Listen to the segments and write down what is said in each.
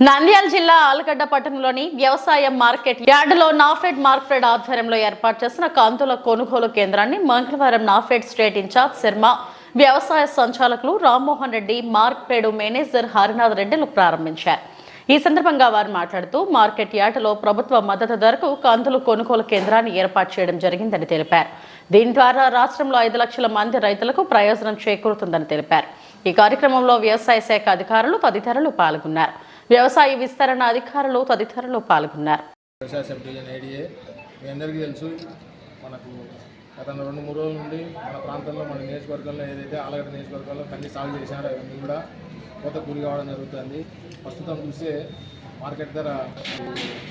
నంద్యాల జిల్లా ఆలగడ్డ పట్టణంలోని వ్యవసాయ మార్కెట్ యార్డులో నాఫెడ్ మార్క్ఫెడ్ ఆధ్వర్యంలో ఏర్పాటు చేసిన కందుల కొనుగోలు కేంద్రాన్ని మంగళవారం నాఫెడ్ స్టేట్ ఇన్ఛార్జ్ శర్మ వ్యవసాయ సంచాలకులు రామ్మోహన్ రెడ్డి మార్క్ఫెడ్ మేనేజర్ హరినాథ్ రెడ్డిలు ప్రారంభించారు. ఈ సందర్భంగా వారు మాట్లాడుతూ మార్కెట్ యార్డులో ప్రభుత్వ మద్దతు ధరకు కందులు కొనుగోలు కేంద్రాన్ని ఏర్పాటు చేయడం జరిగిందని తెలిపారు. దీని ద్వారా రాష్ట్రంలో ఐదు లక్షల మంది రైతులకు ప్రయోజనం చేకూరుతుందని తెలిపారు. ఈ కార్యక్రమంలో వ్యవసాయ శాఖ అధికారులు తదితరులు పాల్గొన్నారు. వ్యవసాయ విస్తరణ అధికారులు తదితరులు పాల్గొన్నారు. వ్యవసాయ సబ్ డివిజన్ ఏడిఏ మీ అందరికీ తెలుసు మనకు గత రెండు మూడు రోజుల నుండి మన ప్రాంతంలో మన నియోజకవర్గంలో ఏదైతే ఆలగడ్డ నియోజకవర్గంలో కంది సాగు చేశారో అవన్నీ కూడా కోత గురి కావడం జరుగుతుంది. ప్రస్తుతం చూస్తే మార్కెట్ ధర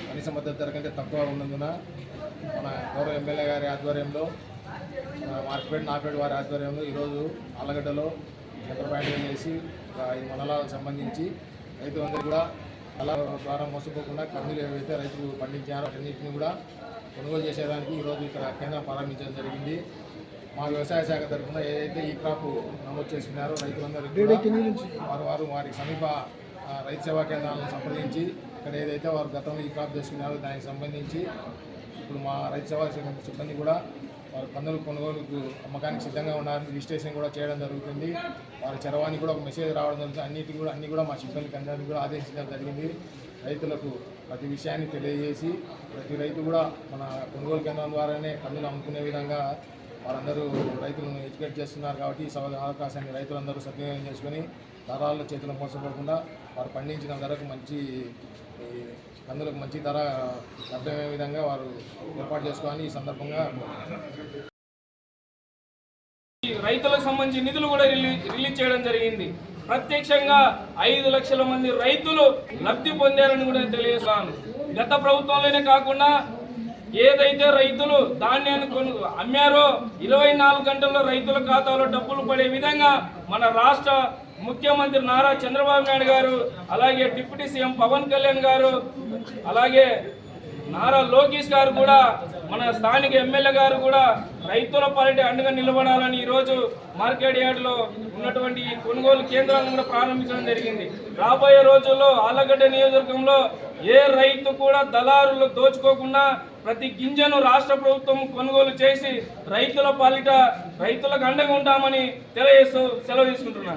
కనీస మద్దతు ధర కంటే తక్కువ ఉన్నందున మన గౌరవ ఎమ్మెల్యే గారి ఆధ్వర్యంలో మార్కెట్ నాపేడ్ వారి ఆధ్వర్యంలో ఈరోజు ఆలగడ్డలో సెంటర్ చేసి ఒక ఐదు మండలాలకు సంబంధించి రైతులందరూ కూడా అలా ద్వారా మోసపోకుండా కందులు ఏవైతే రైతులు పండించారో అన్నింటినీ కూడా కొనుగోలు చేసేదానికి ఈరోజు ఇక్కడ కేంద్రం ప్రారంభించడం జరిగింది. మా వ్యవసాయ శాఖ తరఫున ఏదైతే ఈ క్రాప్ నమోదు చేసుకున్నారో రైతులందరికీ కూడా వారు వారు వారి సమీప రైతు సేవా కేంద్రాలను సంప్రదించి ఇక్కడ ఏదైతే వారు గతంలో ఈ క్రాప్ చేసుకున్నారో దానికి సంబంధించి ఇప్పుడు మా రైతు సవాల్సిన సిబ్బంది కూడా వారు పన్నులు కొనుగోలుకు అమ్మకానికి సిద్ధంగా ఉన్నారని రిజిస్ట్రేషన్ కూడా చేయడం జరుగుతుంది. వారి చరవాణి కూడా ఒక మెసేజ్ రావడం జరుగుతుంది. అన్నిటి కూడా అన్ని కూడా మా సిబ్బందికి అందరికీ కూడా ఆదేశించడం జరిగింది. రైతులకు ప్రతి విషయాన్ని తెలియజేసి ప్రతి రైతు కూడా మన కొనుగోలు కేంద్రం ద్వారానే పన్నులు అమ్ముకునే విధంగా వారందరూ రైతులను ఎడ్యుకేట్ చేస్తున్నారు కాబట్టి ఈ సవ అవకాశాన్ని రైతులందరూ సద్వినియోగం చేసుకొని దళాల్లో చేతులు మోసపోకుండా వారు పండించిన ధరకు మంచి ఈ మంచి ధర లభ్యమయ్యే విధంగా వారు ఏర్పాటు చేసుకోవాలని ఈ సందర్భంగా రైతులకు సంబంధించి నిధులు కూడా రిలీజ్ రిలీజ్ చేయడం జరిగింది. ప్రత్యక్షంగా ఐదు లక్షల మంది రైతులు లబ్ధి పొందారని కూడా తెలియజేస్తాను. గత ప్రభుత్వంలోనే కాకుండా ఏదైతే రైతులు ధాన్యాన్ని కొను అమ్మారో ఇరవై నాలుగు గంటల్లో రైతుల ఖాతాలో డబ్బులు పడే విధంగా మన రాష్ట్ర ముఖ్యమంత్రి నారా చంద్రబాబు నాయుడు గారు అలాగే డిప్యూటీ సీఎం పవన్ కళ్యాణ్ గారు అలాగే నారా లోకేష్ గారు కూడా మన స్థానిక ఎమ్మెల్యే గారు కూడా రైతుల పాలిటీ అండగా నిలబడాలని ఈరోజు మార్కెట్ యార్డ్లో ఉన్నటువంటి ఈ కొనుగోలు కేంద్రాలను కూడా ప్రారంభించడం జరిగింది. రాబోయే రోజుల్లో ఆలగడ్డ నియోజకవర్గంలో ఏ రైతు కూడా దళారులు దోచుకోకుండా ప్రతి గింజను రాష్ట్ర ప్రభుత్వం కొనుగోలు చేసి రైతుల పాలిట రైతులకు అండగా ఉంటామని తెలియజేస్తూ సెలవు తీసుకుంటున్నాను.